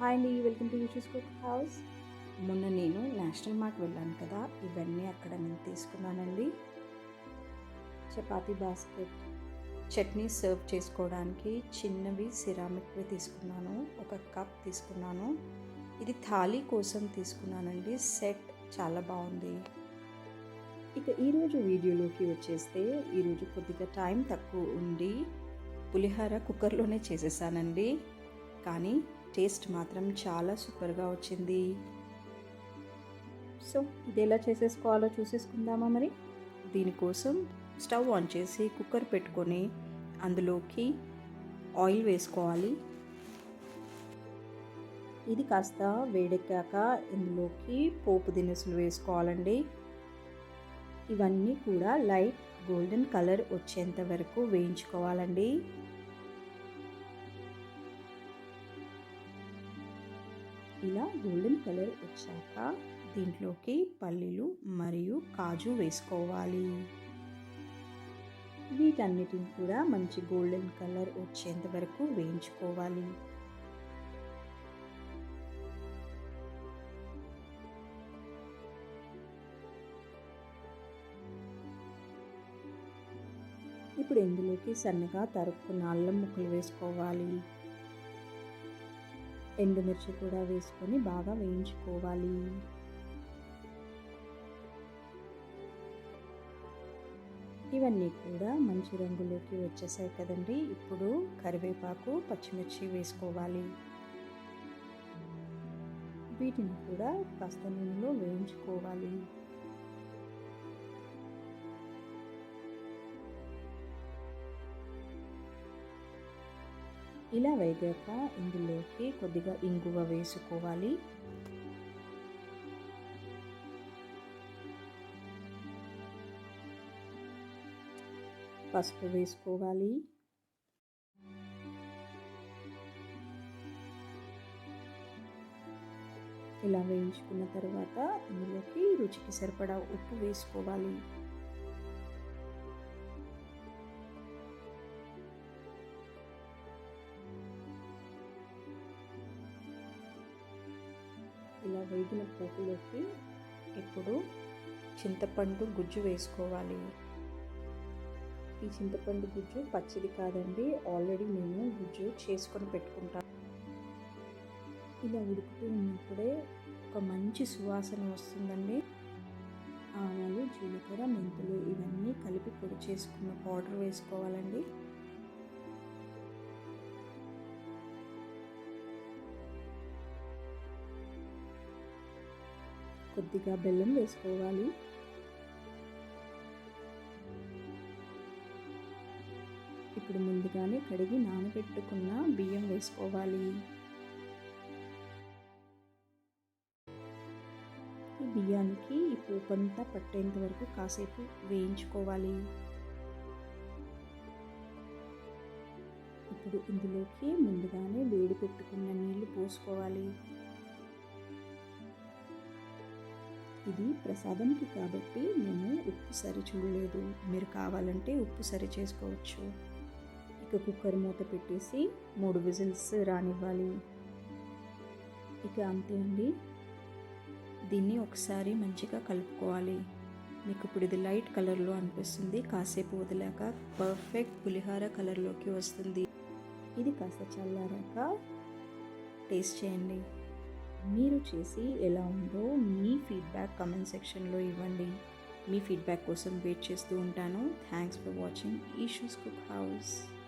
Hi అండి welcome to యూషూస్ cook house. మొన్న నేను నేషనల్ మార్ట్ వెళ్ళాను కదా ఇవన్నీ అక్కడ నేను తీసుకున్నానండి. చపాతీ బాస్కెట్. చట్నీ సర్వ్ చేసుకోవడానికి చిన్నవి సిరామిక్వి తీసుకున్నాను ఒక కప్ తీసుకున్నాను. ఇది థాలీ కోసం తీసుకున్నానండి సెట్ చాలా బాగుంది. ఇక ఈరోజు వీడియోలోకి వచ్చేస్తే ఈరోజు కొద్దిగా టైం తక్కువ ఉండి పులిహార కుక్కర్లోనే చేసేసానండి. కానీ టేస్ట్ మాత్రం చాలా సూపర్గా వచ్చింది. సో ఇది ఎలా చేసేసుకోవాలో చూసేసుకుందామా మరి? దీనికోసం స్టవ్ ఆన్ చేసి కుక్కర్ పెట్టుకొని అందులోకి ఆయిల్ వేసుకోవాలి. ఇది కాస్త వేడెక్కాక ఇందులోకి పోపు దినుసులు వేసుకోవాలండి. ఇవన్నీ కూడా లైట్ గోల్డెన్ కలర్ వచ్చేంత వరకు వేయించుకోవాలండి. ఇలా గోల్డెన్ కలర్ వచ్చాక దీంట్లోకి పల్లీలు మరియు కాజు వేసుకోవాలి. వీటన్నిటిని కూడా మంచి గోల్డెన్ కలర్ వచ్చేంత వరకు వేయించుకోవాలి. ఇప్పుడు ఇందులోకి సన్నగా తరుపుకున్న అల్లం ముక్కలు వేసుకోవాలి. ఎండుమిర్చి కూడా వేసుకొని బాగా వేయించుకోవాలి. ఇవన్నీ కూడా మంచి రంగులోకి వచ్చేసాయి కదండి. ఇప్పుడు కరివేపాకు పచ్చిమిర్చి వేసుకోవాలి. వీటిని కూడా కాస్త నూనెలో వేయించుకోవాలి. ఇలా వేగాక ఇందులోకి కొద్దిగా ఇంగువ వేసుకోవాలి. పసుపు వేసుకోవాలి. ఇలా వేయించుకున్న తర్వాత ఇందులోకి రుచికి సరిపడా ఉప్పు వేసుకోవాలి. ఇలా వేగిన పోపులోకి ఇప్పుడు చింతపండు గుజ్జు వేసుకోవాలి. ఈ చింతపండు గుజ్జు పచ్చిది కాదండి ఆల్రెడీ మేము గుజ్జు చేసుకొని పెట్టుకుంటాము ఇలా ఉడుకుతూ ఉన్నప్పుడే ఒక మంచి సువాసన వస్తుందండి. ఆవాలు జీలకర్ర మెంతులు ఇవన్నీ కలిపి పొడి చేసుకున్న పౌడర్ వేసుకోవాలండి. కొద్దిగా బెల్లం వేసుకోవాలి. ఇప్పుడు ముందుగానే కడిగి నానబెట్టుకున్న బియ్యం వేసుకోవాలి. బియ్యానికి ఈ పోపంతా పట్టేంత వరకు కాసేపు వేయించుకోవాలి. ఇప్పుడు ఇందులోకి ముందుగానే వేడి పెట్టుకున్న నీళ్ళు పోసుకోవాలి. ఇది ప్రసాదంకి కాబట్టి నేను ఉప్పు సరి చూడలేదు. మీరు కావాలంటే ఉప్పు సరి చేసుకోవచ్చు. ఇక కుక్కర్ మూత పెట్టేసి మూడు విజిల్స్ రానివ్వాలి. ఇక అంతే అండి. దీన్ని ఒకసారి మంచిగా కలుపుకోవాలి. మీకు ఇప్పుడు ఇది లైట్ కలర్లో అనిపిస్తుంది. కాసేపు వదిలాక పర్ఫెక్ట్ పులిహార కలర్లోకి వస్తుంది. ఇది కాస్త చల్లారాక టేస్ట్ చేయండి. మీరు చేసి ఎలా ఉందో మీ ఫీడ్బ్యాక్ కమెంట్ సెక్షన్లో ఇవ్వండి. మీ ఫీడ్బ్యాక్ కోసం వెయిట్ చేస్తూ ఉంటాను. Thanks for watching ఈషూస్ cook house